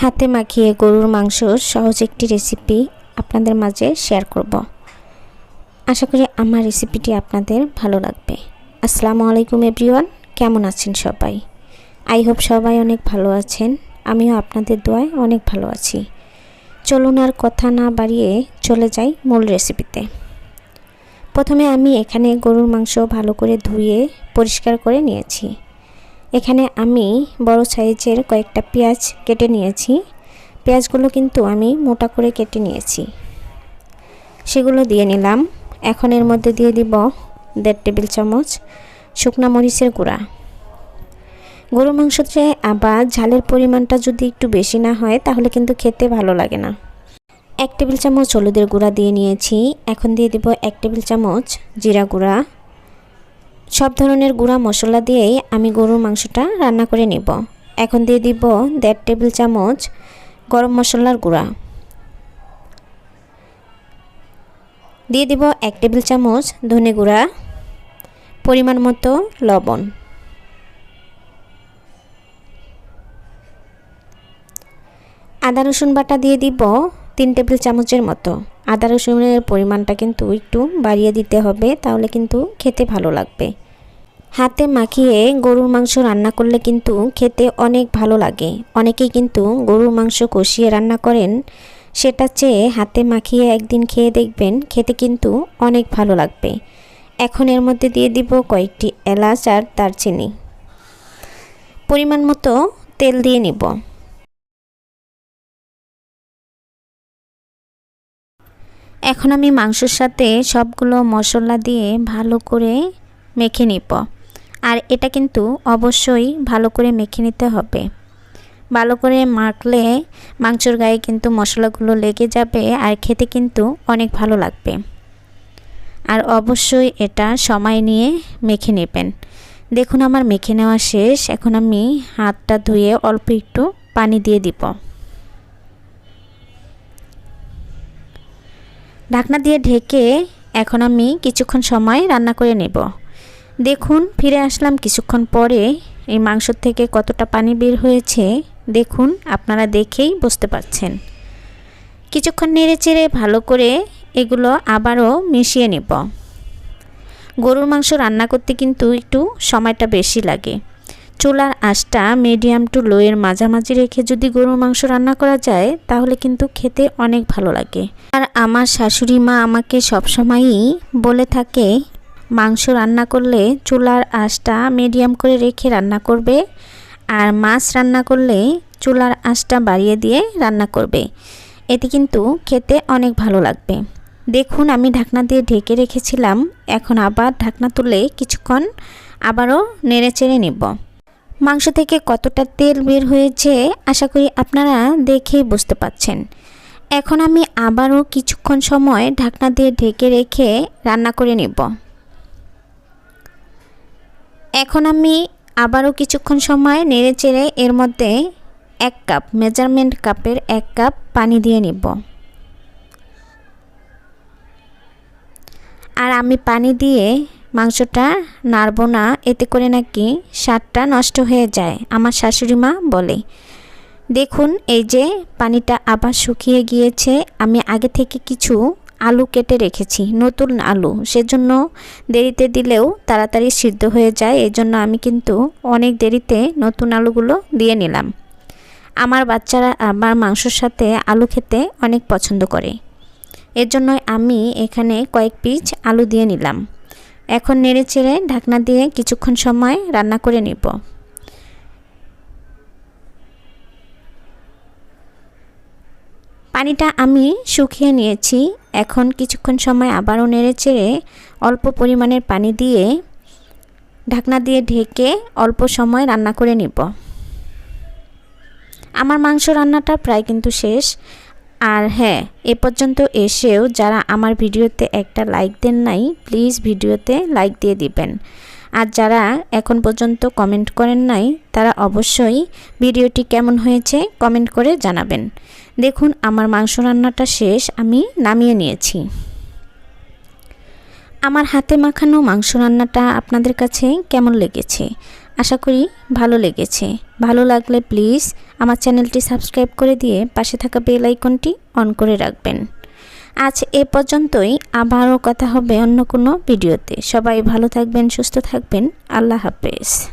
হাতে মাখিয়ে গরুর মাংস সহজ একটি রেসিপি আপনাদের মাঝে শেয়ার করব। আশা করি আমার রেসিপিটি আপনাদের ভালো লাগবে। আসসালামু আলাইকুম এভরিওয়ান কেমন আছেন সবাই? আই হোপ সবাই অনেক ভালো আছেন, আমিও আপনাদের দোয়ায় অনেক ভালো আছি। চলুন আর কথা না বাড়িয়ে চলে যাই মূল রেসিপিতে প্রথমে আমি এখানে গরুর মাংস ভালো করে ধুয়ে পরিষ্কার করে নিয়েছি। এখানে আমি বড় সাইজের কয়েকটা পেঁয়াজ কেটে নিয়েছি। পেঁয়াজগুলো কিন্তু আমি মোটা করে কেটে নিয়েছি। সেগুলো দিয়ে নিলাম। এখন এর মধ্যে দিয়ে দিব দেড় টেবিল চামচ শুকনা মরিচের গুঁড়া। গরু মাংসতে আবার ঝালের পরিমাণটা যদি একটু বেশি না হয়, তাহলে কিন্তু খেতে ভালো লাগে না। এক টেবিল চামচ হলুদের গুঁড়া দিয়ে নিয়েছি। এখন দিয়ে দিব এক টেবিল চামচ জিরা গুঁড়া। সব ধরনের গুঁড়া মশলা দিয়েই আমি গরুর মাংসটা রান্না করে নেব। এখন দিয়ে দিব দেড় টেবিল চামচ গরম মশলার গুঁড়া। দিয়ে দিব এক টেবিল চামচ ধনে গুঁড়া, পরিমাণ মতো লবণ। আদা, রসুন বাটা দিয়ে দিব তিন টেবিল চামচের মতো। আদা, রসুনের পরিমাণটা কিন্তু একটু বাড়িয়ে দিতে হবে, তাহলে কিন্তু খেতে ভালো লাগবে। হাতে মাখিয়ে গরুর মাংস রান্না করলে কিন্তু খেতে অনেক ভালো লাগে। অনেকেই কিন্তু গরুর মাংস কষিয়ে রান্না করেন। সেটা চেয়ে হাতে মাখিয়ে একদিন খেয়ে দেখবেন খেতে কিন্তু অনেক ভালো লাগবে। এখন এর মধ্যে দিয়ে দিব কয়েকটি এলাচ আর দারচিনি। পরিমাণ মতো তেল দিয়ে নিব। এখন আমি মাংসর সাথে সবগুলো মশলা দিয়ে ভালো করে মেখে নিব। আর এটা কিন্তু অবশ্যই ভালো করে মেখে নিতে হবে। ভালো করে মাখলে মাংসর গায়ে কিন্তু মশলাগুলো লেগে যাবে আর খেতে কিন্তু অনেক ভালো লাগবে। আর অবশ্যই এটা সময় নিয়ে মেখে নেবেন। দেখুন আমার মেখে নেওয়া শেষ। এখন আমি হাতটা ধুয়ে অল্প একটু পানি দিয়ে দিব। ঢাকনা দিয়ে ঢেকে এখন আমি কিছুক্ষণ সময় রান্না করে নেব। দেখুন, ফিরে আসলাম কিছুক্ষণ পরে। এই মাংস থেকে কতটা পানি বের হয়েছে, দেখুন, আপনারা দেখেই বুঝতে পারছেন। কিছুক্ষণ নেড়ে চেড়ে ভালো করে এগুলো আবারও মিশিয়ে নেব। গরুর মাংস রান্না করতে কিন্তু একটু সময়টা বেশি লাগে। চুলার আঁচটা মিডিয়াম টু লোয়ের মাঝামাঝি রেখে যদি গরুর মাংস রান্না করা যায়, তাহলে কিন্তু খেতে অনেক ভালো লাগে। আর আমার শাশুড়ি মা আমাকে সবসময়ই বলে থাকে মাংস রান্না করলে চুলার আঁচটা মিডিয়াম করে রেখে রান্না করবে আর মাছ রান্না করলে চুলার আঁচটা বাড়িয়ে দিয়ে রান্না করবে। এতে কিন্তু খেতে অনেক ভালো লাগবে। দেখুন, আমি ঢাকনা দিয়ে ঢেকে রেখেছিলাম। এখন আবার ঢাকনা তুলে কিছুক্ষণ আবারও নেড়ে চেড়ে নেব। মাংস থেকে কতটা তেল বের হয়েছে আশা করি আপনারা দেখেই বুঝতে পাচ্ছেন। এখন আমি আবারও কিছুক্ষণ সময় ঢাকনা দিয়ে ঢেকে রেখে রান্না করে নেব। এখন আমি আবারও কিছুক্ষণ সময় নেড়ে চেড়ে এর মধ্যে এক কাপ মেজারমেন্ট কাপের এক কাপ পানি দিয়ে নিব। আর আমি পানি দিয়ে মাংসটা নাড়ব না, এতে করে নাকি স্বাদটা নষ্ট হয়ে যায়, আমার শাশুড়ি মা বলে। দেখুন, এই যে পানিটা আবার শুকিয়ে গিয়েছে, আমি আগে থেকে কিছু আলু কেটে রেখেছি, নতুন আলু। সেজন্য দেরিতে দিলেও তাড়াতাড়ি সিদ্ধ হয়ে যায় এই জন্য আমি কিন্তু অনেক দেরিতে নতুন আলুগুলো দিয়ে নিলাম। আমার বাচ্চারা আমার মাংসর সাথে আলু খেতে অনেক পছন্দ করে। এর জন্য আমি এখানে কয়েক পিস আলু দিয়ে নিলাম। এখন নেড়ে চেড়ে ঢাকনা দিয়ে কিছুক্ষণ সময় রান্না করে নিব। পানিটা আমি শুকিয়ে নিয়েছি। এখন কিছুক্ষণ সময় আবারও নেড়ে চেড়ে অল্প পরিমাণের পানি দিয়ে ঢাকনা দিয়ে ঢেকে অল্প সময় রান্না করে নিব। আমার মাংস রান্নাটা প্রায় কিন্তু শেষ। আর হ্যাঁ এ পর্যন্ত এসেও যারা আমার ভিডিওতে একটা লাইক দেন নাই, প্লিজ ভিডিওতে লাইক দিয়ে দিবেন। আর যারা এখন পর্যন্ত কমেন্ট করেন নাই, তারা অবশ্যই ভিডিওটি কেমন হয়েছে কমেন্ট করে জানাবেন। দেখুন, আমার মাংস রান্নাটা শেষ, আমি নামিয়ে নিয়েছি। আমার হাতে মাখানো মাংস রান্নাটা আপনাদের কাছে কেমন লেগেছে? আশা করি ভালো লেগেছে। ভালো লাগলে প্লিজ আমার চ্যানেলটি সাবস্ক্রাইব করে দিয়ে পাশে থাকা বেল আইকনটি অন করে রাখবেন। আজ এ পর্যন্তই। আবারও কথা হবে অন্য কোনো ভিডিওতে। সবাই ভালো থাকবেন, সুস্থ থাকবেন। আল্লাহ হাফেজ।